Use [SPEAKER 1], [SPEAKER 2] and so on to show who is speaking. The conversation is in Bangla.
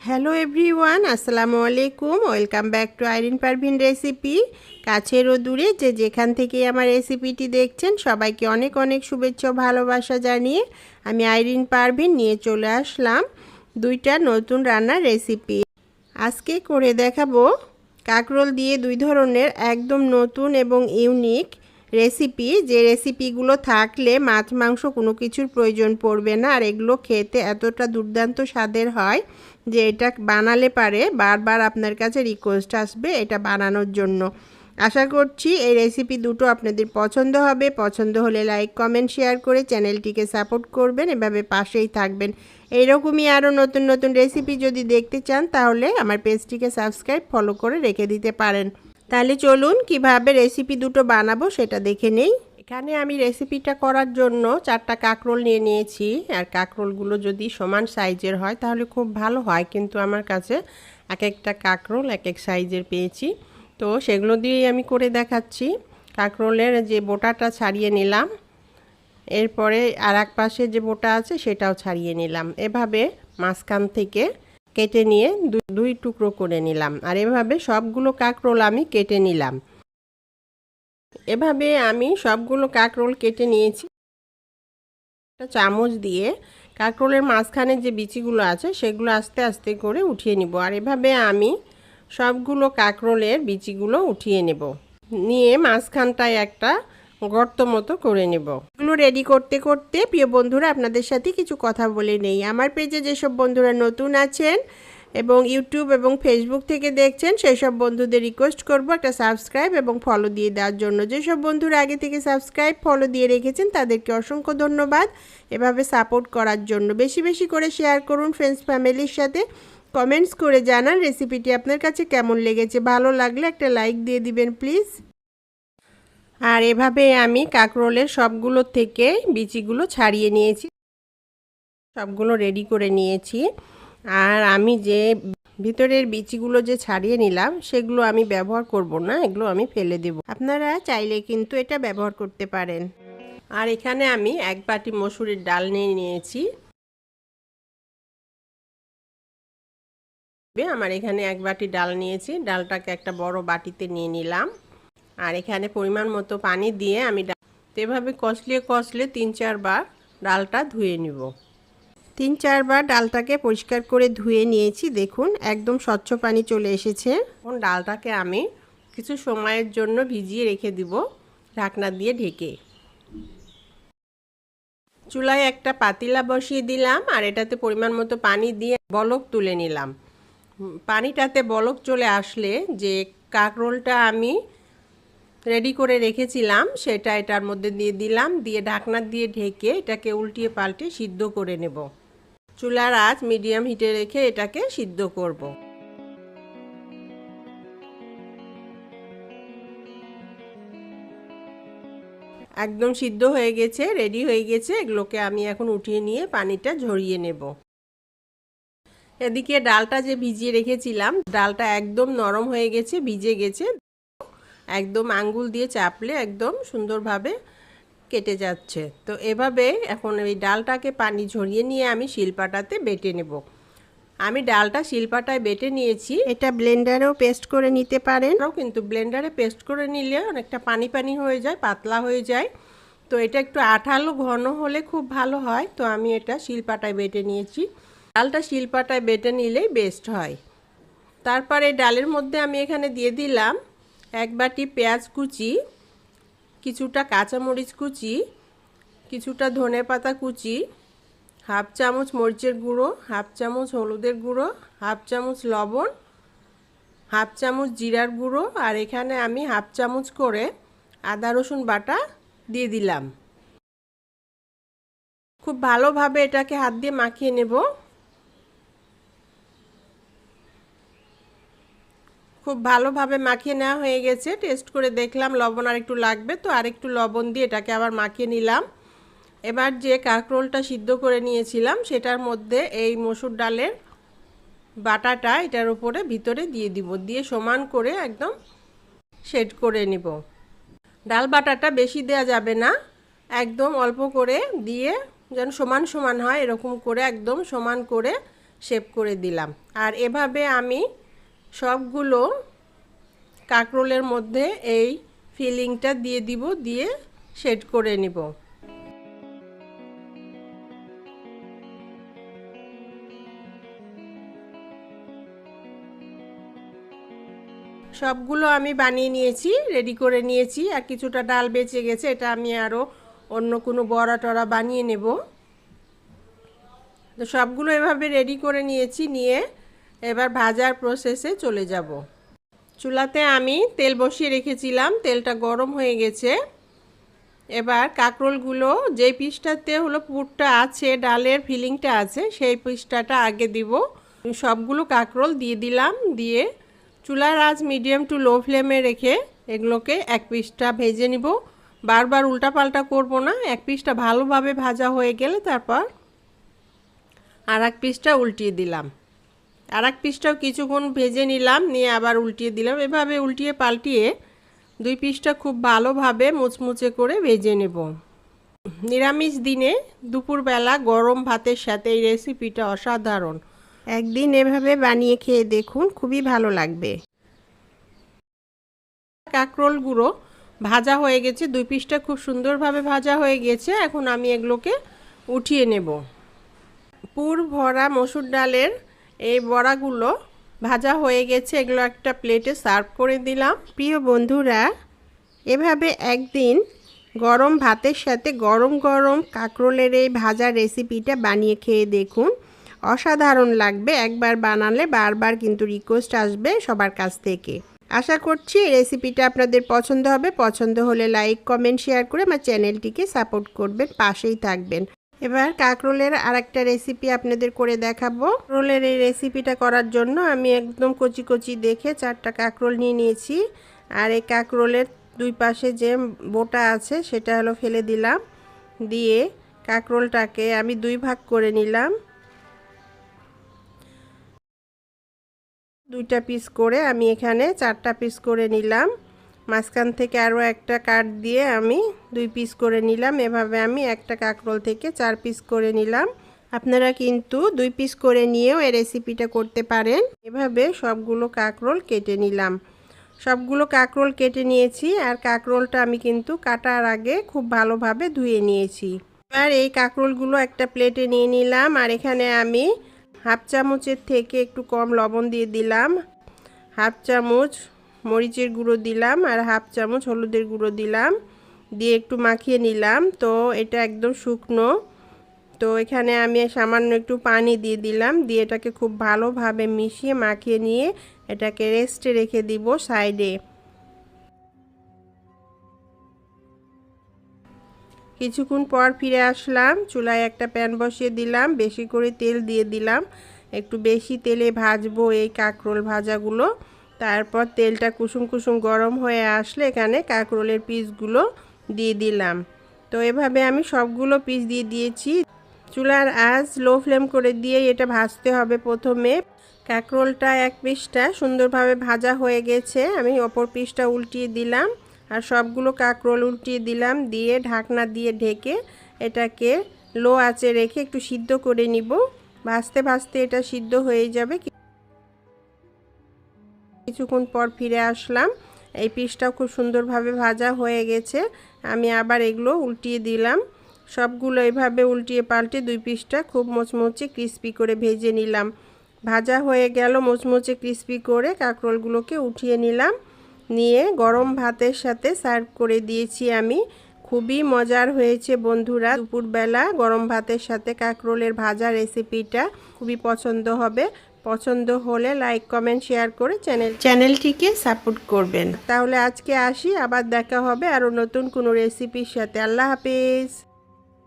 [SPEAKER 1] হ্যালো এভরিওয়ান, আসসালামু আলাইকুম। Welcome back to Irin Parvin recipe. কাছের ও দূরে যে যেখান থেকে আমার রেসিপিটি দেখছেন, সবাইকে অনেক অনেক শুভেচ্ছা ভালোবাসা জানিয়ে আমি আইরিন পারভিন নিয়ে চলে আসলাম দুইটা নতুন রান্নার রেসিপি। আজকে করে দেখাবো কাকরোল দিয়ে দুই ধরনের একদম নতুন এবং ইউনিক রেসিপি। যে রেসিপিগুলো থাকলে মাছ, মাংস কোনো কিছুর প্রয়োজন পড়বে না, আর এগুলো খেতে এতটা দুর্দান্ত স্বাদের হয়। যে এটা বানালে পারে, বারবার আপনার কাছে রিকোয়েস্ট আসবে এটা বানানোর জন্য। আশা করছি এই রেসিপি দুটো আপনাদের পছন্দ হবে। পছন্দ হলে লাইক কমেন্ট শেয়ার করে চ্যানেলটিকে সাপোর্ট করবেন, এভাবে পাশেই থাকবেন। এইরকমই আরও নতুন নতুন রেসিপি যদি দেখতে চান, তাহলে আমার পেজটিকে সাবস্ক্রাইব ফলো করে রেখে দিতে পারেন। তাহলে চলুন কীভাবে রেসিপি দুটো বানাবো সেটা দেখে নেই। এখানে আমি রেসিপিটা করার জন্য চারটা কাঁকরোল নিয়ে নিয়েছি। আর কাঁকরোলগুলো যদি সমান সাইজের হয়, তাহলে খুব ভালো হয়। কিন্তু আমার কাছে এক একটা কাঁকরোল এক এক সাইজের পেয়েছি। তো সেগুলো দিয়েই আমি করে দেখাচ্ছি। কাঁকরোলের যে বোটাটা ছাড়িয়ে নিলাম, এরপরে আর এক পাশে যে বোটা আছে, সেটাও ছাড়িয়ে নিলাম। এভাবে মাঝখান থেকে কেটে নিয়ে দুই টুকরো করে নিলাম। আর এভাবে সবগুলো কাঁকরোল আমি কেটে নিলাম। এভাবে আমি সবগুলো কাঁকরোল কেটে নিয়েছি। একটা চামচ দিয়ে কাঁকরোলের মাঝখানে যে বিচিগুলো আছে, সেগুলো আস্তে আস্তে করে উঠিয়ে নিব। আর এভাবে আমি সবগুলো কাঁকরোলের বিচিগুলো উঠিয়ে নেব। নিয়ে মাঝখানটায় একটা গর্ত মতো করে নেব। এগুলো রেডি করতে করতে প্রিয় বন্ধুরা, আপনাদের সাথে কিছু কথা বলে নেই। আমার পেজে যেসব বন্ধুরা নতুন আছেন এবং ইউটিউব এবং ফেসবুক থেকে দেখছেন সেই সব বন্ধুদের রিকোয়েস্ট করব একটা সাবস্ক্রাইব এবং ফলো দিয়ে দেওয়ার জন্য। যেসব বন্ধুরা আগে থেকে সাবস্ক্রাইব ফলো দিয়ে রেখেছেন, তাদেরকে অসংখ্য ধন্যবাদ এভাবে সাপোর্ট করার জন্য। বেশি বেশি করে শেয়ার করুন ফ্রেন্ডস ফ্যামিলির সাথে। কমেন্টস করে জানান রেসিপিটি আপনার কাছে কেমন লেগেছে। ভালো লাগলে একটা লাইক দিয়ে দিবেন প্লিজ আর এভাবে আমি কাকরোলের সবগুলো থেকে বিচিগুলো ছাড়িয়ে নিয়েছি। সবগুলো রেডি করে নিয়েছি। আর আমি যে ভিতরের বিচিগুলো যে ছাড়িয়ে নিলাম, সেগুলো আমি ব্যবহার করব না, এগুলো আমি ফেলে দেব। আপনারা চাইলে কিন্তু এটা ব্যবহার করতে পারেন। আর এখানে আমি এক বাটি মসুরির ডাল নিয়ে নিয়েছি। আমার এখানে এক বাটি ডাল নিয়েছি। ডালটাকে একটা বড় বাটিতে নিয়ে নিলাম। আর এখানে পরিমাণ মতো পানি দিয়ে আমি এভাবে কষলিয়ে কষলে তিন চারবার ডালটা ধুয়ে নিব। তিন চারবার ডালটাকে পরিষ্কার করে ধুয়ে নিয়েছি, দেখুন, একদম স্বচ্ছ পানি চলে এসেছে। এখন ডালটাকে আমি কিছু সময়ের জন্য ভিজিয়ে রেখে দিব ঢাকনা দিয়ে ঢেকে। চুলায় একটা পাতিলা বসিয়ে দিলাম আর এটাতে পরিমাণ মতো পানি দিয়ে বলক তুলে নিলাম। পানিটাতে বলক চলে আসলে যে কাকরোলটা আমি রেডি করে রেখেছিলাম, সেটা এটার মধ্যে দিয়ে দিলাম, দিয়ে ঢাকনা দিয়ে ঢেকে এটাকে উল্টিয়ে পাল্টে সিদ্ধ করে নেব। চুলার আঁচ মিডিয়াম হিটে রেখে এটাকে সিদ্ধ করব। একদম সিদ্ধ হয়ে গেছে রেডি হয়ে গেছে, এগুলোকে আমি এখন উঠিয়ে নিয়ে পানিটা ঝরিয়ে নেব। এদিকে ডালটা যে ভিজিয়ে রেখেছিলাম, ডালটা একদম নরম হয়ে গেছে, ভিজে গেছে। একদম আঙ্গুল দিয়ে চাপলে একদম সুন্দরভাবে কেটে যাচ্ছে। তো এভাবে এখন এই ডালটাকে পানি ঝরিয়ে নিয়ে আমি শিলপাটাতে বেটে নেব। আমি ডালটা শিলপাটায় বেটে নিয়েছি। এটা ব্লেন্ডারেও পেস্ট করে নিতে পারেন। কিন্তু ব্লেন্ডারে পেস্ট করে নিলে অনেকটা পানি পানি হয়ে যায় পাতলা হয়ে যায়। তো এটা একটু আঠালো ঘন হলে খুব ভালো হয়। তো আমি এটা শিলপাটায় বেটে নিয়েছি। ডালটা শিলপাটায় বেটে নিলেই বেস্ট হয়। তারপরে ডালের মধ্যে আমি এখানে দিয়ে দিলাম এক বাটি পেঁয়াজ কুচি। কিছুটা কাঁচামরিচ কুচি, কিছুটা ধনে পাতা কুচি, হাফ চামচ মরিচের গুঁড়ো, হাফ চামচ হলুদের গুঁড়ো, হাফ চামচ লবণ, হাফ চামচ জিরার গুঁড়ো আর এখানে আমি হাফ চামচ করে আদা রসুন বাটা দিয়ে দিলাম। খুব ভালোভাবে এটাকে হাত দিয়ে মাখিয়ে নেব। খুব ভালোভাবে মাখিয়ে নেওয়া হয়ে গেছে। টেস্ট করে দেখলাম, লবণ আর একটু লাগবে, তো আর একটু লবণ দিয়ে এটাকে আবার মাখিয়ে নিলাম। এবার যে কাঁকরোলটা সিদ্ধ করে নিয়েছিলাম, সেটার মধ্যে এই মসুর ডালের বাটাটা এটার উপরে ভিতরে দিয়ে দিব, দিয়ে সমান করে একদম সেট করে নিব। ডাল বাটাটা বেশি দেয়া যাবে না, একদম অল্প করে দিয়ে যেন সমান সমান হয়, এরকম করে একদম সমান করে শেপ করে দিলাম। আর এভাবে আমি সবগুলো কাঁকরোলের মধ্যে এই ফিলিংটা দিয়ে দিব, দিয়ে শেড করে নিব। সবগুলো আমি বানিয়ে নিয়েছি, রেডি করে নিয়েছি, আর কিছুটা ডাল বেঁচে গেছে, এটা আমি আরও অন্য কোনো বড়া টড়া বানিয়ে নেব। তো সবগুলো এভাবে রেডি করে নিয়েছি, নিয়ে এবার ভাজার প্রসেসে চলে যাব। চুলাতে আমি তেল বসিয়ে রেখেছিলাম, তেলটা গরম হয়ে গেছে। এবার কাঁকরোলগুলো যেই পিসটাতে হলো পুরটা আছে, ডালের ফিলিংটা আছে, সেই পিসটাটা আগে দিব। সবগুলো কাঁকরোল দিয়ে দিলাম, দিয়ে চুলার আজ মিডিয়াম টু লো ফ্লেমে রেখে এগুলোকে এক পিসটা ভেজে নিব। বারবার উল্টাপাল্টা করব না, এক পিসটা ভালোভাবে ভাজা হয়ে গেলে তারপর আর এক পিসটা উল্টিয়ে দিলাম। আর এক পিসটাও কিছুক্ষণ ভেজে নিলাম, নিয়ে আবার উল্টিয়ে দিলাম। এভাবে উল্টিয়ে পাল্টিয়ে দুই পিসটা খুব ভালোভাবে মুচমুচে করে ভেজে নেব। নিরামিষ দিনে দুপুরবেলা গরম ভাতের সাথে এই রেসিপিটা অসাধারণ। একদিন এভাবে বানিয়ে খেয়ে দেখুন, খুবই ভালো লাগবে। কাঁকরোল গুঁড়ো ভাজা হয়ে গেছে, দুই পিসটা খুব সুন্দরভাবে ভাজা হয়ে গেছে। এখন আমি এগুলোকে উঠিয়ে নেব। পুর ভরা মসুর ডালের এই বড়াগুলো ভাজা হয়ে গেছে, এগুলো একটা প্লেটে সার্ভ করে দিলাম। প্রিয় বন্ধুরা, এভাবে একদিন গরম ভাতের সাথে গরম গরম কাঁকরোলের এই ভাজা রেসিপিটা বানিয়ে খেয়ে দেখুন। অসাধারণ লাগবে, একবার বানালে বারবার কিন্তু রিকোয়েস্ট আসবে সবার কাছ থেকে। আশা করছি এই রেসিপিটা আপনাদের পছন্দ হবে। পছন্দ হলে লাইক কমেন্ট শেয়ার করে আমার চ্যানেলটিকে সাপোর্ট করবেন, পাশেই থাকবেন। এবার কাঁকরোলের আরেকটা রেসিপি আপনাদের করে দেখাবো। রোলের এই রেসিপিটা করার জন্য আমি একদম কচি কচি দেখে চারটা কাঁকরোল নিয়ে নিয়েছি। আর এই কাঁকরোলের দুই পাশে যে বোটা আছে সেটা হলো ফেলে দিলাম। দিয়ে কাঁকরোলটাকে আমি দুই ভাগ করে নিলাম। দুইটা পিস করে আমি এখানে চারটা পিস করে নিলাম। মাঝখান থেকে আরও একটা কাট দিয়ে আমি দুই পিস করে নিলাম। এভাবে আমি একটা কাঁকরোল থেকে চার পিস করে নিলাম। আপনারা কিন্তু দুই পিস করে নিয়েও এই রেসিপিটা করতে পারেন। এভাবে সবগুলো কাঁকরোল কেটে নিলাম। সবগুলো কাঁকরোল কেটে নিয়েছি আর কাঁকরোলটা আমি কিন্তু কাটার আগে খুব ভালোভাবে ধুয়ে নিয়েছি। এবার এই কাঁকরোলগুলো একটা প্লেটে নিয়ে নিলাম আর এখানে আমি হাফ চামচের থেকে একটু কম লবণ দিয়ে দিলাম। হাফ চামচ মরিচের গুঁড়ো দিলাম আর হাফ চামচ হলুদের গুঁড়ো দিলাম। দিয়ে একটু মাখিয়ে নিলাম। তো এটা একদম শুকনো। তো এখানে আমি সামান্য একটু পানি দিয়ে দিলাম। দিয়ে এটাকে খুব ভালোভাবে মিশিয়ে মাখিয়ে নিয়ে এটাকে রেস্টে রেখে দিব সাইডে কিছুক্ষণ পর ফিরে আসলাম। চুলায় একটা প্যান বসিয়ে দিলাম। বেশি করে তেল দিয়ে দিলাম। একটু বেশি তেলে ভাজবো এই কাঁকরোল ভাজাগুলো। তারপর তেলটা কুসুম কুসুম গরম হয়ে আসলে এখানে কাঁকরোলের পিসগুলো দিয়ে দিলাম। তো এভাবে আমি সবগুলো পিস দিয়ে দিয়েছি। চুলার আজ লো ফ্লেম করে দিয়ে এটা ভাজতে হবে প্রথমে। কাঁকরোলটা এক পিসটা সুন্দরভাবে ভাজা হয়ে গেছে। আমি অপর পিসটা উল্টিয়ে দিলাম আর সবগুলো কাঁকরোল উল্টিয়ে দিলাম। দিয়ে ঢাকনা দিয়ে ঢেকে এটাকে লো আঁচে রেখে একটু সিদ্ধ করে নিব। ভাজতে ভাজতে এটা সিদ্ধ হয়ে যাবে। কিছুক্ষণ পর ফিরে আসলাম। এই পিসটাও খুব সুন্দরভাবে ভাজা হয়ে গেছে। আমি আবার এগুলো উল্টিয়ে দিলাম। সবগুলো এভাবে উল্টিয়ে পাল্টে দুই পিসটা খুব মোচমোচে ক্রিস্পি করে ভেজে নিলাম। ভাজা হয়ে গেল মোচমোচে ক্রিস্পি করে কাঁকরোলগুলোকে উঠিয়ে নিলাম। নিয়ে গরম ভাতের সাথে সার্ভ করে দিয়েছি আমি। খুবই মজার হয়েছে বন্ধুরা। দুপুরবেলা গরম ভাতের সাথে কাঁকরোলের ভাজা রেসিপিটা খুবই পছন্দ হবে। পছন্দ হলে লাইক কমেন্ট শেয়ার করে চ্যানেল চ্যানেলটিকে সাপোর্ট করবেন। তাহলে আজকে আসি আবার দেখা হবে আরও নতুন কোনো রেসিপির সাথে। আল্লাহ হাফিজ।